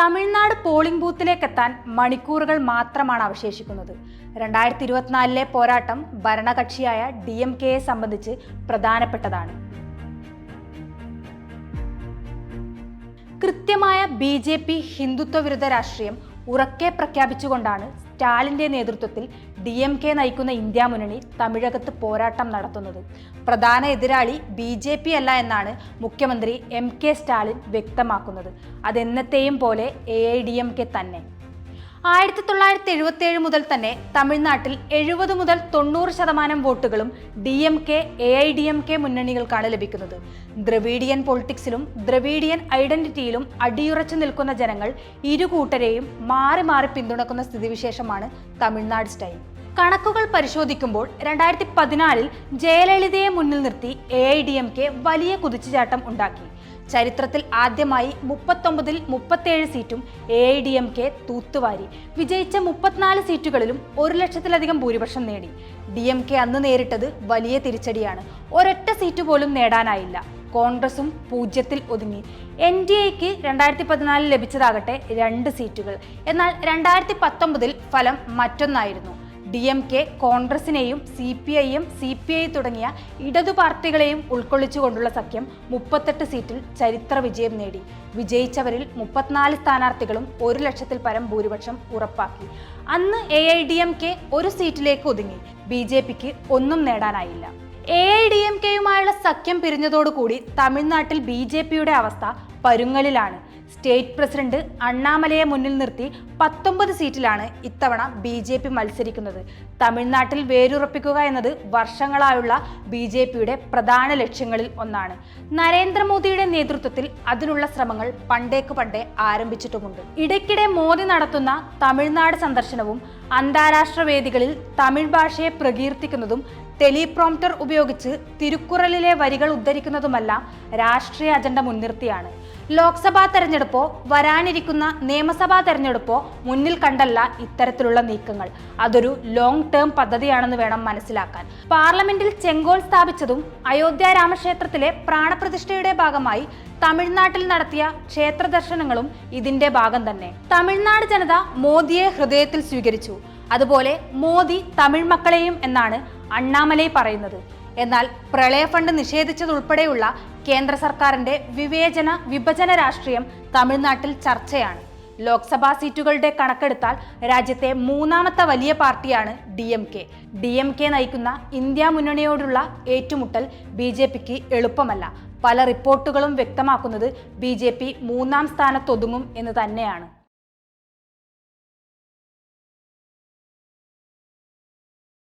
Tamil Nadu polling ബൂത്തിലേക്ക് എത്താൻ മണിക്കൂറുകൾ മാത്രമാണ് അവശേഷിക്കുന്നത്. രണ്ടായിരത്തി ഇരുപത്തിനാലിലെ പോരാട്ടം ഭരണകക്ഷിയായ ഡി എം കെയെ സംബന്ധിച്ച് പ്രധാനപ്പെട്ടതാണ്. കൃത്യമായ ബി ജെ പി ഹിന്ദുത്വ വിരുദ്ധ രാഷ്ട്രീയം ഉറക്കെ പ്രഖ്യാപിച്ചുകൊണ്ടാണ് സ്റ്റാലിന്റെ നേതൃത്വത്തിൽ ഡി എം കെ നയിക്കുന്ന ഇന്ത്യ മുന്നണി തമിഴകത്ത് പോരാട്ടം നടത്തുന്നത്. പ്രധാന എതിരാളി ബി ജെ പി അല്ല എന്നാണ് മുഖ്യമന്ത്രി എം കെ സ്റ്റാലിൻ വ്യക്തമാക്കുന്നത്. അതെന്നത്തെയും പോലെ A I D M K തന്നെ. ആയിരത്തി തൊള്ളായിരത്തി എഴുപത്തി ഏഴ് മുതൽ തന്നെ തമിഴ്നാട്ടിൽ എഴുപത് മുതൽ തൊണ്ണൂറ് ശതമാനം വോട്ടുകളും D M K A I D M K മുന്നണികൾക്കാണ് ലഭിക്കുന്നത്. ദ്രവീഡിയൻ പൊളിറ്റിക്സിലും ദ്രവീഡിയൻ ഐഡന്റിറ്റിയിലും അടിയുറച്ചു നിൽക്കുന്ന ജനങ്ങൾ ഇരു കൂട്ടരെയും മാറി മാറി പിന്തുണക്കുന്ന സ്ഥിതിവിശേഷമാണ് തമിഴ്നാട് സ്റ്റൈൽ. കണക്കുകൾ പരിശോധിക്കുമ്പോൾ രണ്ടായിരത്തി പതിനാലിൽ ജയലളിതയെ മുന്നിൽ നിർത്തി A I D M K വലിയ കുതിച്ചുചാട്ടം ഉണ്ടാക്കി. ചരിത്രത്തിൽ ആദ്യമായി മുപ്പത്തൊമ്പതിൽ മുപ്പത്തേഴ് സീറ്റും A I D M K തൂത്തുവാരി. വിജയിച്ച മുപ്പത്തിനാല് സീറ്റുകളിലും ഒരു ലക്ഷത്തിലധികം ഭൂരിപക്ഷം നേടി. ഡി എം കെ അന്ന് നേരിട്ടത് വലിയ തിരിച്ചടിയാണ്. ഒരൊറ്റ സീറ്റ് പോലും നേടാനായില്ല. കോൺഗ്രസും പൂജ്യത്തിൽ ഒതുങ്ങി. എൻ ഡി എക്ക് രണ്ടായിരത്തി പതിനാലിൽ ലഭിച്ചതാകട്ടെ രണ്ട് സീറ്റുകൾ. എന്നാൽ രണ്ടായിരത്തി പത്തൊമ്പതിൽ ഫലം മറ്റൊന്നായിരുന്നു. ഡി എം കെ കോൺഗ്രസിനെയും സി പി ഐയും സി പി ഐ തുടങ്ങിയ ഇടതു പാർട്ടികളെയും ഉൾക്കൊള്ളിച്ചുകൊണ്ടുള്ള സഖ്യം മുപ്പത്തെട്ട് സീറ്റിൽ ചരിത്ര വിജയം നേടി. വിജയിച്ചവരിൽ മുപ്പത്തിനാല് സ്ഥാനാർത്ഥികളും ഒരു ലക്ഷത്തിൽ പരം ഭൂരിപക്ഷം ഉറപ്പാക്കി. അന്ന് A I D M K ഒരു സീറ്റിലേക്ക് ഒതുങ്ങി. ബി ജെ പിക്ക് ഒന്നും നേടാനായില്ല. എ ഐ ഡി എം കെയുമായുള്ള സഖ്യം പിരിഞ്ഞതോടുകൂടി തമിഴ്നാട്ടിൽ ബി ജെ പിയുടെ അവസ്ഥ പരുങ്ങലിലാണ്. സ്റ്റേറ്റ് പ്രസിഡന്റ് അണ്ണാമലയെ മുന്നിൽ നിർത്തി പത്തൊമ്പത് സീറ്റിലാണ് ഇത്തവണ ബി ജെ പി മത്സരിക്കുന്നത്. തമിഴ്നാട്ടിൽ വേരുറപ്പിക്കുക എന്നത് വർഷങ്ങളായുള്ള ബി ജെ പിയുടെ പ്രധാന ലക്ഷ്യങ്ങളിൽ ഒന്നാണ്. നരേന്ദ്രമോദിയുടെ നേതൃത്വത്തിൽ അതിനുള്ള ശ്രമങ്ങൾ പണ്ടേക്ക് പണ്ടേ ആരംഭിച്ചിട്ടുമുണ്ട്. ഇടയ്ക്കിടെ മോദി നടത്തുന്ന തമിഴ്നാട് സന്ദർശനവും അന്താരാഷ്ട്ര വേദികളിൽ തമിഴ് ഭാഷയെ പ്രകീർത്തിക്കുന്നതും ടെലിപ്രോംപ്റ്റർ ഉപയോഗിച്ച് തിരുക്കുറലിലെ വരികൾ ഉദ്ധരിക്കുന്നതുമല്ല രാഷ്ട്രീയ അജണ്ട മുൻനിർത്തിയാണ്. ലോക്സഭാ തെരഞ്ഞെടുപ്പോ വരാനിരിക്കുന്ന നിയമസഭാ തെരഞ്ഞെടുപ്പോ മുന്നിൽ കണ്ടല്ല ഇത്തരത്തിലുള്ള നീക്കങ്ങൾ. അതൊരു ലോങ് ടേം പദ്ധതിയാണെന്ന് വേണം മനസ്സിലാക്കാൻ. പാർലമെന്റിൽ ചെങ്കോൽ സ്ഥാപിച്ചതും അയോധ്യ രാമക്ഷേത്രത്തിലെ പ്രാണപ്രതിഷ്ഠയുടെ ഭാഗമായി തമിഴ്നാട്ടിൽ നടത്തിയ ക്ഷേത്ര ദർശനങ്ങളും ഇതിന്റെ ഭാഗം തന്നെ. തമിഴ്നാട് ജനത മോദിയെ ഹൃദയത്തിൽ സ്വീകരിച്ചു. അതുപോലെ മോദി തമിഴ് മക്കളെയും എന്നാണ് അണ്ണാമലൈ പറയുന്നത്. എന്നാൽ പ്രളയ ഫണ്ട് നിഷേധിച്ചതുൾപ്പെടെയുള്ള കേന്ദ്ര സർക്കാരിന്റെ വിവേചന വിഭജന രാഷ്ട്രീയം തമിഴ്നാട്ടിൽ ചർച്ചയാണ്. ലോക്സഭാ സീറ്റുകളുടെ കണക്കെടുത്താൽ രാജ്യത്തെ മൂന്നാമത്തെ വലിയ പാർട്ടിയാണ് D M K. D M K നയിക്കുന്ന ഇന്ത്യ മുന്നണിയോടുള്ള ഏറ്റുമുട്ടൽ ബി ജെ പിക്ക് എളുപ്പമല്ല. പല റിപ്പോർട്ടുകളും വ്യക്തമാക്കുന്നത് ബി ജെ പി മൂന്നാം സ്ഥാനത്തൊതുങ്ങും എന്ന് തന്നെയാണ്.